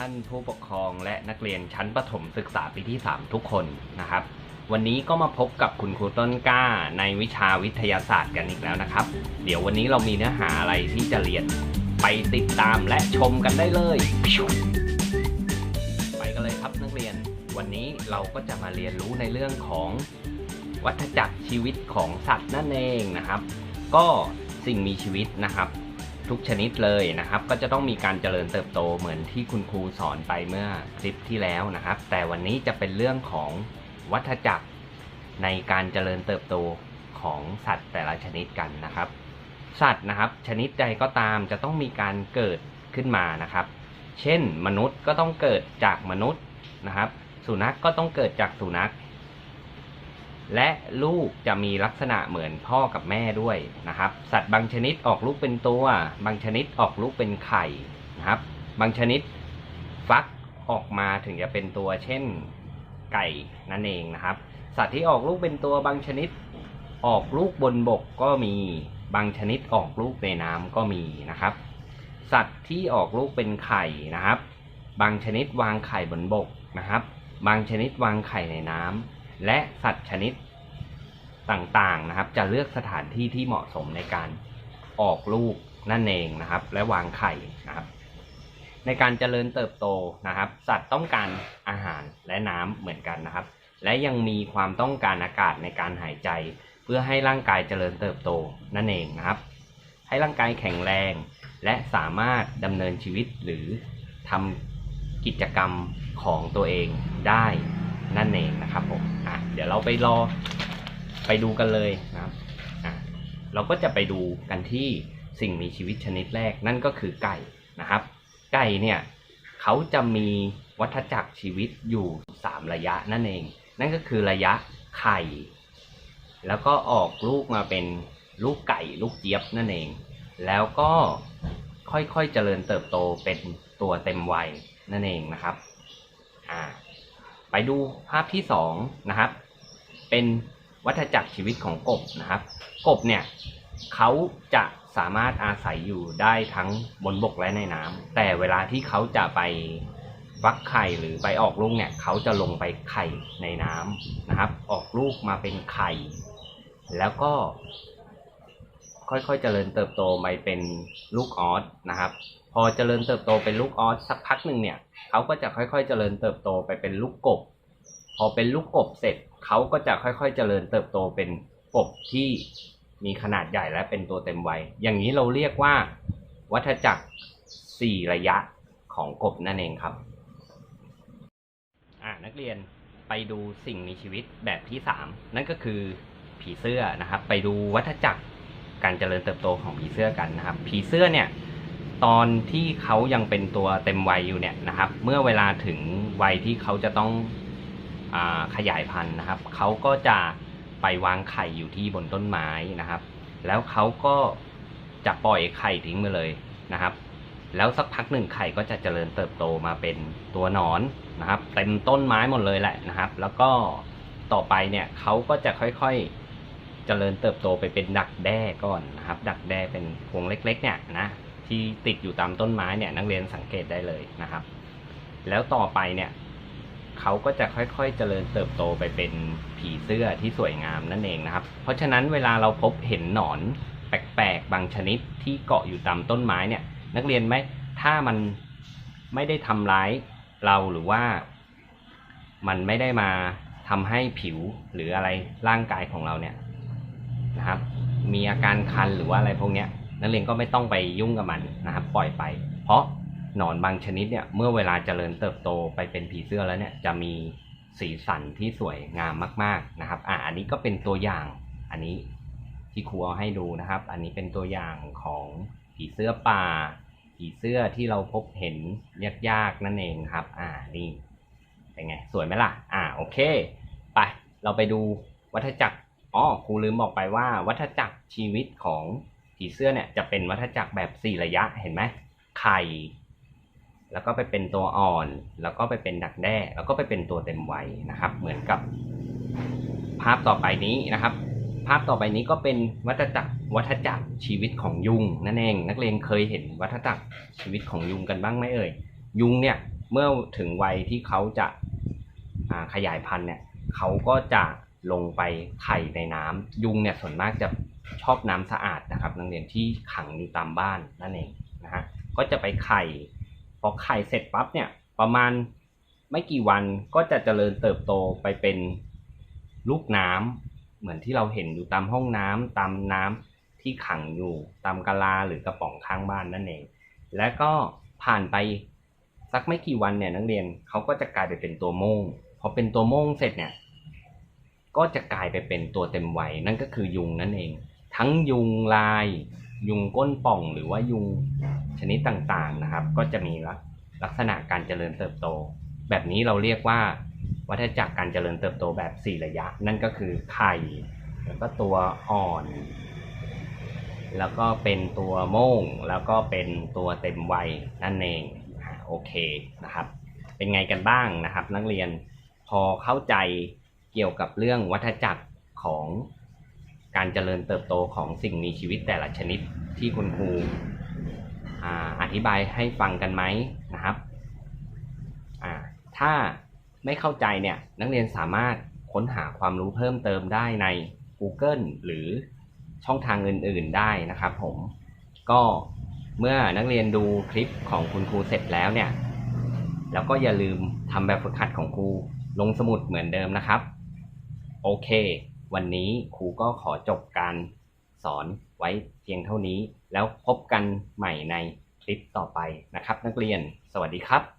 ท่านผู้ปกครองและนักเรียนชั้นประถมศึกษาปีที่ 3 ทุกคนนะครับ วันนี้ก็มาพบกับคุณครูต้นกล้าในวิชาวิทยาศาสตร์กันอีกแล้วนะครับ เดี๋ยววันนี้เรามีเนื้อหาอะไรที่จะเรียนไปติดตามและชมกันได้เลย ไปกันเลยครับนักเรียน วันนี้เราก็จะมาเรียนรู้ในเรื่องของวัฏจักรชีวิตของสัตว์นั่นเองนะครับ ก็สิ่งมีชีวิตนะครับ ทุกชนิดเลยนะครับ ก็จะต้องมีการเจริญเติบโตเหมือนที่คุณครูสอนไปเมื่อคลิปที่แล้วนะครับ แต่วันนี้จะเป็นเรื่องของวัฏจักรในการเจริญเติบโตของสัตว์แต่ละชนิดกันนะครับ สัตว์นะครับ ชนิดใดก็ตามจะต้องมีการเกิดขึ้นมานะครับ เช่น มนุษย์ก็ต้องเกิดจากมนุษย์นะครับ สุนัขก็ต้องเกิดจากสุนัข และลูกจะมีลักษณะเหมือนพ่อกับแม่ด้วยนะครับ สัตว์บางชนิดออกลูกเป็นตัว บางชนิดออกลูกเป็นไข่นะครับ บางชนิดฟักออกมาถึงจะเป็นตัว เช่นไก่นั่นเองนะครับ สัตว์ที่ออกลูกเป็นตัวบางชนิดออกลูกบนบกก็มี บางชนิดออกลูกในน้ำก็มีนะครับ สัตว์ที่ออกลูกเป็นไข่นะครับ บางชนิดวางไข่บนบกนะครับ บางชนิดวางไข่ในน้ำ และสัตว์ชนิดต่างๆนะครับ จะเลือกสถานที่ที่เหมาะสมในการออกลูกนั่นเองนะครับ และวางไข่นะครับ ในการเจริญเติบโตนะครับ สัตว์ต้องการอาหารและน้ำเหมือนกันนะครับ และยังมีความต้องการอากาศในการหายใจ เพื่อให้ร่างกายเจริญเติบโตนั่นเองนะครับ ให้ร่างกายแข็งแรง และสามารถดำเนินชีวิตหรือทำกิจกรรมของตัวเองได้นั่นเองนะครับผม เดี๋ยวเราไปรอไปดูกันเลยนะครับเราก็จะไปดูกันที่สิ่งมีชีวิตชนิดแรกนั่นก็คือไก่นะครับ ไก่เนี่ยเขาจะมีวัฏจักรชีวิตอยู่ 3 ระยะนั่นเอง นั่นก็คือระยะไข่ แล้วก็ออกลูกมาเป็นลูกไก่ลูกเจี๊ยบนั่นเอง แล้วก็ค่อยๆเจริญเติบโตเป็นตัวเต็มวัยนั่นเองนะครับ อ่า ไปดูภาพที่สองนะครับ เป็นวัฏจักรชีวิตของกบนะครับ กบเนี่ยเขาจะสามารถอาศัยอยู่ได้ทั้งบนบกและในน้ำแต่เวลาที่เขาจะไปฟักไข่หรือไปออกลูกเนี่ยเขาจะลงไปไข่ในน้ำนะครับ ออกลูกมาเป็นไข่ แล้วก็ ค่อยๆเจริญเติบโตไปเป็นลูกออสนะครับ พอเจริญเติบโตเป็นลูกออสสักพักหนึ่งเนี่ยเขาก็จะค่อยๆเจริญเติบโตไปเป็นลูกกบ พอเป็นลูกกบเสร็จ เขาก็จะค่อยๆเจริญเติบโตเป็นกบที่มีขนาดใหญ่และเป็นตัวเต็มวัย อย่างนี้เราเรียกว่า วัฏจักรสี่ระยะของกบนั่นเองครับ อ่านักเรียนไปดูสิ่งมีชีวิตแบบที่สามนั่นก็คือผีเสื้อนะครับ ไปดูวัฏจักรการเจริญเติบโตของผีเสื้อกันนะครับ ผีเสื้อเนี่ยตอนที่เขายังเป็นตัวเต็มวัยอยู่เนี่ยนะครับ เมื่อเวลาถึงวัยที่เขาจะต้อง ขยายพันธุ์นะครับเขาก็จะไปวางไข่อยู่ที่บนต้นไม้นะครับ แล้วเขาก็จะปล่อยไข่ทิ้งไปเลยนะครับ แล้วสักพักหนึ่งไข่ก็จะเจริญเติบโตมาเป็นตัวหนอนนะครับ เต็มต้นไม้หมดเลยแหละนะครับ แล้วก็ต่อไปเนี่ยเขาก็จะค่อยๆเจริญเติบโตไปเป็นดักแด้ก่อนนะครับ ดักแด้เป็นพวงเล็ก ๆ เนี่ยนะที่ติดอยู่ตามต้นไม้เนี่ยนักเรียนสังเกตได้เลยนะครับ แล้วต่อไปเนี่ย เขาก็จะค่อยๆเจริญเติบโตไปเป็นผีเสื้อที่สวยงามนั่นเองนะครับ เพราะฉะนั้นเวลาเราพบเห็นหนอนแปลกๆบางชนิดที่เกาะอยู่ตามต้นไม้เนี่ย นักเรียนไหมถ้ามันไม่ได้ทำร้ายเราหรือว่า มันไม่ได้มาทำให้ผิวหรืออะไรร่างกายของเราเนี่ยนะครับ มีอาการคันหรือว่าอะไรพวกเนี้ยนักเรียนก็ไม่ต้องไปยุ่งกับมันนะครับ ปล่อยไป เพราะ หนอนบางชนิดเนี่ย เมื่อเวลาเจริญเติบโตไปเป็นผีเสื้อแล้วเนี่ยจะมีสีสันที่สวยงามมาก ๆนะครับ อ่าอันนี้ก็เป็นตัวอย่างอันนี้ที่ครูเอาให้ดูนะครับ อันนี้เป็นตัวอย่างของผีเสื้อป่า ผีเสื้อที่เราพบเห็นยากๆนั่นเองครับ อ่านี่เป็นไงสวยไหมล่ะ อ่าโอเค ไปเราไปดูวัฏจักรอ๋อครูลืมบอกไปว่า วัฏจักรชีวิตของผีเสื้อเนี่ยจะเป็นวัฏจักรแบบสี่ระยะเห็นไหมไข่ แล้วก็ไปเป็นตัวอ่อน แล้วก็ไปเป็นดักแด้ แล้วก็ไปเป็นตัวเต็มวัยนะครับ เหมือนกับ ภาพต่อไปนี้นะครับ ภาพต่อไปนี้ก็เป็นวัฏจักรวัฏจักรชีวิตของยุงนั่นเอง นักเรียนเคยเห็นวัฏจักรชีวิตของยุงกันบ้างไหมเอ่ย ยุงเนี่ยเมื่อถึงวัยที่เขาจะาขยายพันธุ์เนี่ยเขาก็จะลงไปไข่ในน้ำยุงเนี่ยส่วนมากจะชอบน้ำสะอาดนะครับนักเรียนที่ขังอยู่ตามบ้านนั่นเองนะฮะก็จะไปไข่ อไข่เสร็จปั๊บเนี่ย ประมาณไม่กี่วันก็จะเจริญเติบโตไปเป็นลูกน้ำเหมือนที่เราเห็นอยู่ตามห้องน้ำตามน้ำที่ขังอยู่ตามกะลาหรือกระป๋องข้างบ้านนั่นเอง แล้วก็ผ่านไปสักไม่กี่วันเนี่ยนักเรียนเขาก็จะกลายไปเป็นตัวโม่งพอเป็นตัวโม่งเสร็จเนี่ยก็จะกลายไปเป็นตัวเต็มวัยนั่นก็คือยุงนั่นเอง ทั้งยุงลาย ยุงก้นป่องหรือว่ายุง ชนิดต่างๆนะครับ ก็จะมีลักษณะการเจริญเติบโต แบบนี้เราเรียกว่าวัฏจักรการเจริญเติบโตแบบสี่ระยะ นั่นก็คือไข่แล้วก็ตัวอ่อน แล้วก็เป็นตัวโม่ง แล้วก็เป็นตัวเต็มวัยนั่นเองโอเคนะครับ เป็นไงกันบ้างนะครับ นักเรียนพอเข้าใจเกี่ยวกับเรื่องวัฏจักรของการเจริญเติบโตของสิ่งมีชีวิตแต่ละชนิดที่คุณครู ออธิบายให้ฟังกันไหมนะครับถ้าไม่เข้าใจเนี่ยนักเรียนสามารถค้นหาความรู้เพิ่มเติมได้ใน Google หรือช่องทางอื่นๆได้นะครับผมก็เมื่อนักเรียนดูคลิปของคุณครูเสร็จแล้วเนี่ย แล้วก็อย่าลืมทำแบบฝึกหัดของครูลงสมุดเหมือนเดิมนะครับ โอเค วันนี้ครูก็ขอจบการ สอนไว้เพียงเท่านี้ แล้วพบกันใหม่ในคลิปต่อไปนะครับ นักเรียน สวัสดีครับ